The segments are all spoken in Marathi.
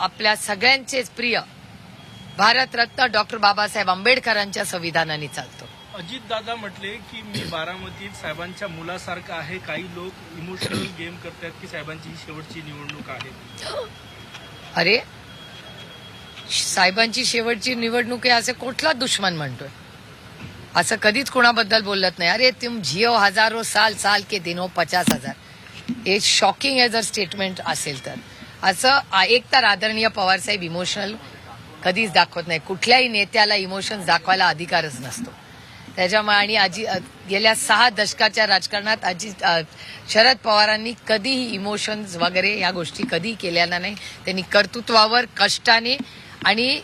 आपल्या सगळ्यांचेच प्रिय भारतरत्न डॉक्टर बाबासाहेब आंबेडकरांच्या संविधानाने चालतो. अजित दादा म्हटले की मी बारामतीत साहेबांच्या मुलासारखं आहे. काही लोक इमोशनल गेम करतात की साहेबांची ही शेवटची निवडणूक आहे. अरे साहेबांची शेवटची निवडणूक आहे असे कुठला दुश्मन म्हणतोय? असं कधीच कोणाबद्दल बोलत नाही. अरे तुम जिओ हजारो साल साल के दिनो पचास हजार. हे शॉकिंग आहे जर स्टेटमेंट असेल तर. असं एक तर आदरणीय पवारसाहेब इमोशनल कधीच दाखवत नाही कुठल्याही नेत्याला इमोशन्स दाखवायला अधिकारच नसतो. त्याच्यामुळे आणि अ, गेल्या सहा दशकाच्या राजकारणात अजित अ, शरद पवारांनी कधीही इमोशन्स वगैरे या गोष्टी कधी केलेल्या नाही. त्यांनी कर्तृत्वावर कष्टाने आणि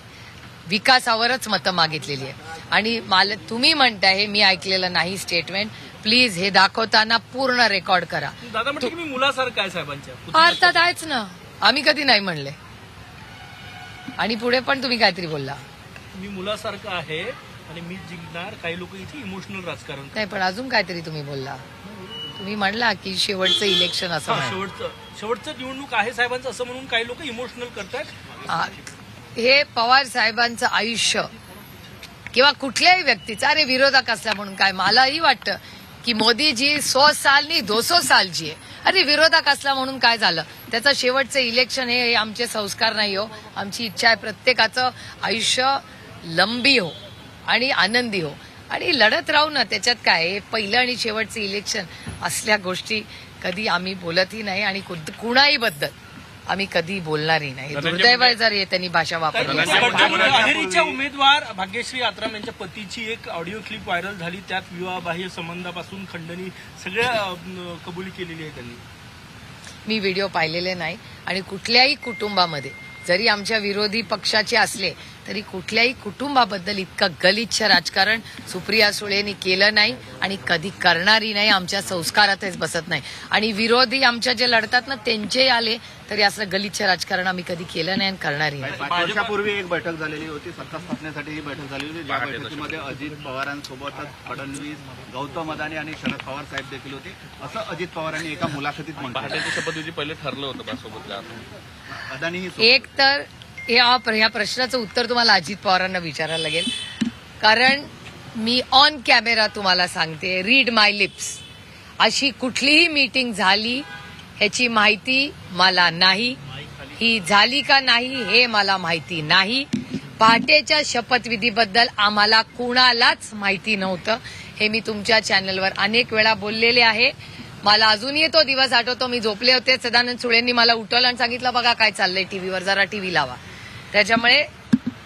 विकासावरच मतं मागितलेली आहे आणि मला तुम्ही म्हणताय हे मी ऐकलेलं नाही स्टेटमेंट प्लीज हे दाखवताना पूर्ण रेकॉर्ड करा. दादा मुलासारखं आहे साहेबांच्या. अर्थात आहेच ना. आम्ही कधी नाही म्हणले. आणि पुढे पण तुम्ही काहीतरी बोलला. मी मुलासारखं आहे आणि मी जिंकणार. काही लोक इथे इमोशनल राजकारण नाही पण अजून काहीतरी तुम्ही बोलला. तुम्ही म्हणला की शेवटचं इलेक्शन असं हा. शेवटचं. शेवटचं निवडणूक आहे साहेबांचं असं म्हणून काही लोक इमोशनल करतात. आ, हे पवार साहेबांचं आयुष्य किंवा कुठल्याही व्यक्तीचं अरे विरोधक असला म्हणून काय मलाही वाटतं की मोदीजी सौ साल नाही दो सौ साल जी आहे. अरे विरोधक असला म्हणून काय झालं? त्याचं शेवटचं इलेक्शन हे आमचे संस्कार नाही हो. आमची इच्छा आहे प्रत्येकाचं आयुष्य लंबी हो आणि आनंदी हो. आणि लढत राहू ना त्याच्यात काय हे पहिलं आणि शेवटचं इलेक्शन असल्या गोष्टी कधी आम्ही बोलतही नाही आणि कुणाही बद्दल आम्ही कधी बोलणारही नाही. दुर्दैव आहे जर हे त्यांनी भाषा वापरली. अहेरीच्या उमेदवार भाग्यश्री आत्राम यांच्या पतीची एक ऑडिओ क्लिप व्हायरल झाली. त्यात विवाहबाह्य संबंधापासून खंडणी सगळ्या कबुली केलेली आहे त्यांनी. मी व्हिडिओ पाहिलेले नाही. आणि कुठल्याही कुटुंबामध्ये जरी आमच्या विरोधी पक्षाचे असले तरी कुठल्याही कुटुंबाबद्दल इतकं गलिच्छ राजकारण सुप्रिया सुळेंनी केलं नाही आणि कधी करणारी नाही आमच्या संस्कारातच बसत नाही. आणि विरोधी आमच्या जे लढतात ना त्यांचे आले तरी असं गलिच्छ राजकारण आम्ही कधी केलं नाही आणि करणारी नाही. पाच वर्षापूर्वी एक बैठक झालेली होती सत्ता स्थापनेसाठी ही बैठक झाली होती ज्या बैठकीमध्ये अजित पवारांसोबतच फडणवीस गौतम अदानी आणि शरद पवार साहेब देखील होते. असं अजित पवारांनी एका मुलाखतीत म्हटलं. पहाटेची शपथविधी पहिले ठरलं होतं माझ्यासोबत का अदानी ही एक तर या प्रश्नाचं उत्तर तुम्हाला अजित पवारांना विचारायला लागेल. कारण मी ऑन कॅमेरा तुम्हाला सांगते रीड माय लिप्स अशी कुठलीही मीटिंग झाली ह्याची माहिती मला नाही. ही झाली का नाही हे मला माहिती नाही. पहाटेच्या शपथविधीबद्दल आम्हाला कुणालाच माहिती नव्हतं. हे मी तुमच्या चॅनलवर अनेक वेळा बोललेले आहे. मला अजूनही तो दिवस आठवतो. मी झोपले होते. सदानंद सुळेंनी मला उठवलं आणि सांगितलं बघा काय चाललंय टीव्हीवर. जरा टीव्ही लावा. त्याच्यामुळे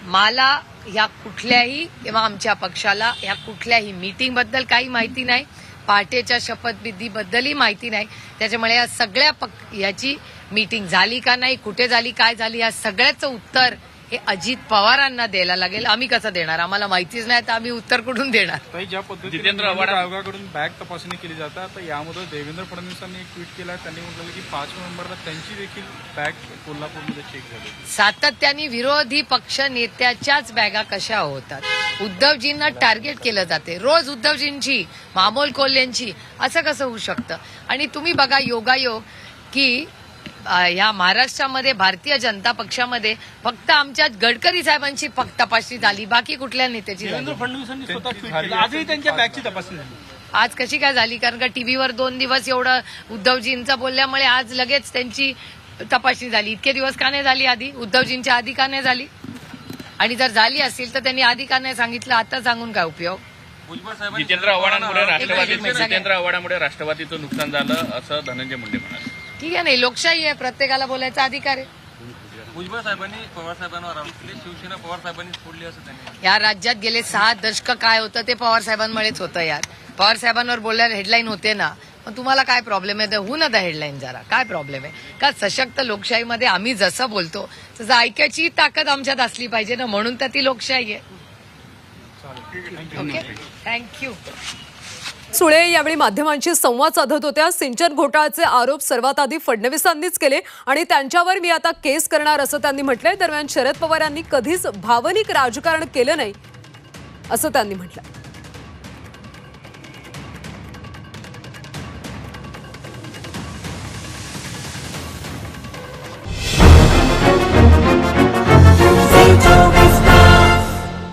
मला ह्या कुठल्याही किंवा आमच्या पक्षाला ह्या कुठल्याही मीटिंगबद्दल काही माहिती नाही. पहाटेच्या शपथविधीबद्दलही माहिती नाही. त्याच्यामुळे या सगळ्या पक याची मीटिंग झाली का नाही कुठे झाली काय झाली या सगळ्याचं उत्तर हे अजित पवारांना द्यायला लागेल. आम्ही कसं देणार? आम्हाला माहितीच नाही तर आम्ही उत्तर कुठून देणार? ताई ज्या पद्धतीने जितेंद्र निवडणूक आव्हाड- आयोगाकडून बॅग तपासणी केली जाते आता यामध्ये देवेंद्र फडणवीसांनी एक ट्विट केलं त्यांनी म्हटलं की पाच नोव्हेंबरला त्यांची देखील बॅग कोल्हापूरमध्ये चेक झाली. सातत्याने विरोधी पक्ष नेत्याच्याच बॅगा कशा होतात? उद्धवजींना टार्गेट केलं जाते. रोज उद्धवजींची मामोल कोल्हेंची असं कसं होऊ शकतं? आणि तुम्ही बघा योगायोग की ह्या महाराष्ट्रामध्ये भारतीय जनता पक्षामध्ये फक्त आमच्या गडकरी साहेबांची प- तपासणी झाली बाकी कुठल्या नेत्याची देवेंद्र फडणवीसांनी स्वतः त्यांची ट्विट झाली केलं. आजही त्यांच्या बॅगची तपासणी झाली. आज कशी काय झाली? कारण का टीव्हीवर दोन दिवस एवढं उद्धवजींचं बोलल्यामुळे आज लगेच त्यांची तपासणी झाली. इतके दिवस का नाही झाली आधी? उद्धवजींच्या आधी का नाही झाली? आणि जर झाली असेल तर त्यांनी आधी का नाही सांगितलं? आता सांगून काय उपयोग? जितेंद्र आव्हाडांमुळे राष्ट्रवादी जितेंद्र आव्हाडामुळे राष्ट्रवादीचं नुकसान झालं असं धनंजय मुंडे म्हणाले. ठीक आहे नाही लोकशाही आहे प्रत्येकाला बोलायचा अधिकार आहे. भुजबळ साहेबांनी पवार साहेबांवर आरोप केले. शिवसेना पवार साहेबांनी फोडली असं त्यांनी या राज्यात गेले सहा दशक काय होतं ते पवार साहेबांमुळेच होतं यार. पवार साहेबांवर बोलल्यावर हेडलाईन होते ना मग तुम्हाला काय प्रॉब्लेम आहे? होऊ ना द हेडलाईन जरा. काय प्रॉब्लेम आहे? का सशक्त लोकशाहीमध्ये आम्ही जसं बोलतो तसं ऐकायची ताकद आमच्यात असली पाहिजे ना म्हणून तर ती लोकशाही आहे. ओके थँक्यू सुळे यावेळी माध्यमांशी संवाद साधत होत्या. सिंचन घोटाळ्याचे आरोप सर्वात आधी फडणवीसांनीच केले आणि त्यांच्यावर मी आता केस करणार असं त्यांनी म्हटलंय. दरम्यान शरद पवार यांनी कधीच भावनिक राजकारण केलं नाही असं त्यांनी म्हटलं